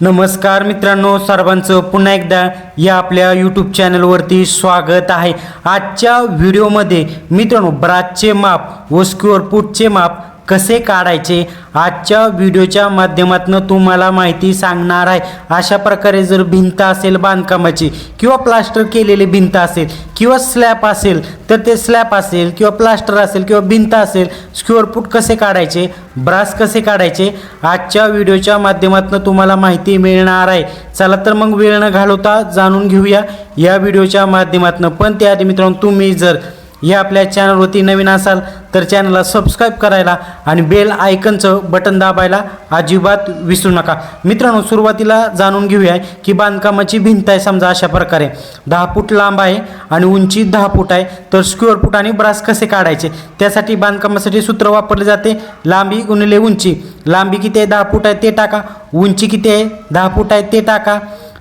नमस्कार मित्रांनो सर्वांचं पुन्हा एकदा या आपल्या यूट्यूब चॅनलवरती स्वागत आहे. आजच्या व्हिडिओमध्ये मित्रांनो ब्राचचे माप व स्क्युअर फूटचे माप कसे काढायचे? आजच्या व्हिडिओच्या माध्यमातून तुम्हाला माहिती सांगणार आहे. अशा प्रकारे जर भिंत असेल बांधकामाची किंवा प्लास्टर केलेली भिंत असेल किंवा स्लॅब असेल तर ते स्लॅब असेल किंवा प्लास्टर असेल किंवा भिंत असेल स्क्युअर फूट कसे काढायचे? ब्रास कसे काढायचे? आजच्या व्हिडिओच्या माध्यमातून तुम्हाला माहिती मिळणार आहे. चला तर मग वेळ न घालवता जाणून घेऊया. या व्हिडिओच्या माध्यमातून पण त्याआधी मित्रांनो तुम्ही जर या आपल्या चॅनलवरती नवीन असाल तर चॅनलला सबस्क्राईब करायला आणि बेल आयकनचं बटन दाबायला अजिबात विसरू नका. मित्रांनो सुरुवातीला जाणून घेऊया की बांधकामाची भिंत आहे समजा अशा प्रकारे. दहा फूट लांब आहे आणि उंची दहा फूट आहे. तर स्क्वेअर फूट आणि ब्रास कसे काढायचे? त्यासाठी बांधकामासाठी सूत्र वापरले जाते. लांबी गुणिले उंची. लांबी किती आहे? दहा फूट आहे ते टाका. उंची किती आहे? दहा फूट आहे ते टाका.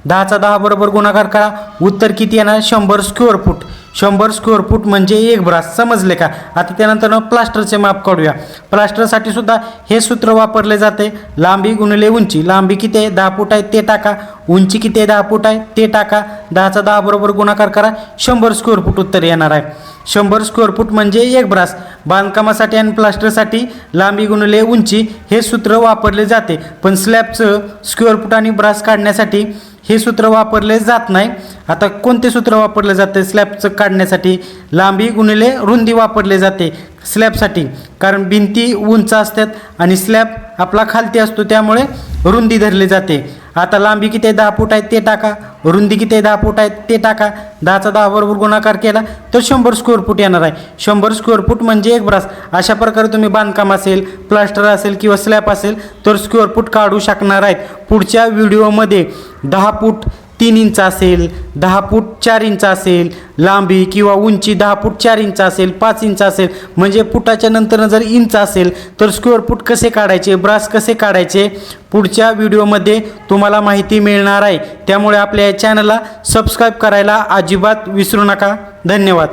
दहाचा दहा बरोबर गुणाकार करा. उत्तर किती येणार? शंभर स्क्वेअर फूट शंभर स्क्वेअर फूट म्हणजे एक ब्रास. समजले का? आता त्यानंतर प्लास्टरचे माप काढूया. प्लास्टरसाठी सुद्धा हे सूत्र वापरले जाते. लांबी गुणिले उंची. लांबी किती आहे? दहा फूट आहे. ते टाका. उंची किती आहे? दहा फूट आहे. ते टाका. दहाचा दहा बरोबर गुणाकार करा. शंभर स्क्वेअर फूट उत्तर येणार आहे. शंभर स्क्वेअर फूट म्हणजे एक ब्रास. बांधकामासाठी आणि प्लास्टरसाठी लांबी गुणले उंची हे सूत्र वापरले जाते. पण स्लॅबचं स्क्वेअर फूट आणि ब्रास काढण्यासाठी हे सूत्र वापरले जात नाही. आता कोणते सूत्र वापरले जाते? स्लॅबचं काढण्यासाठी लांबी गुणिले रुंदी वापरले जाते स्लॅबसाठी. कारण भिंती उंच असतात आणि स्लॅब आपला खालती असतो त्यामुळे रुंदी धरली जाते. आता लांबी किती दहा फूट आहे ते टाका. रुंदी किती दहा फूट आहे ते टाका. दहाचा दहा बरोबर गुणाकार केला तर शंभर स्क्वेअर फूट येणार आहे. शंभर स्क्वेअर फूट म्हणजे एक ब्रास अशा प्रकारे तुम्ही बांधकाम असेल प्लास्टर असेल किंवा स्लॅब असेल तर स्क्वेअर फूट काढू शकणार आहेत. पुढच्या व्हिडिओमध्ये दहा फूट तीन इंच असेल दहा फूट चार इंच असेल लांबी किंवा उंची दहा फूट चार इंच असेल पाच इंच असेल म्हणजे फुटाच्या नंतर जर इंच असेल तर स्क्वेअर फूट कसे काढायचे ब्रास कसे काढायचे पुढच्या व्हिडिओमध्ये तुम्हाला माहिती मिळणार आहे. त्यामुळे आपल्या या चॅनलला सबस्क्राईब करायला अजिबात विसरू नका. धन्यवाद.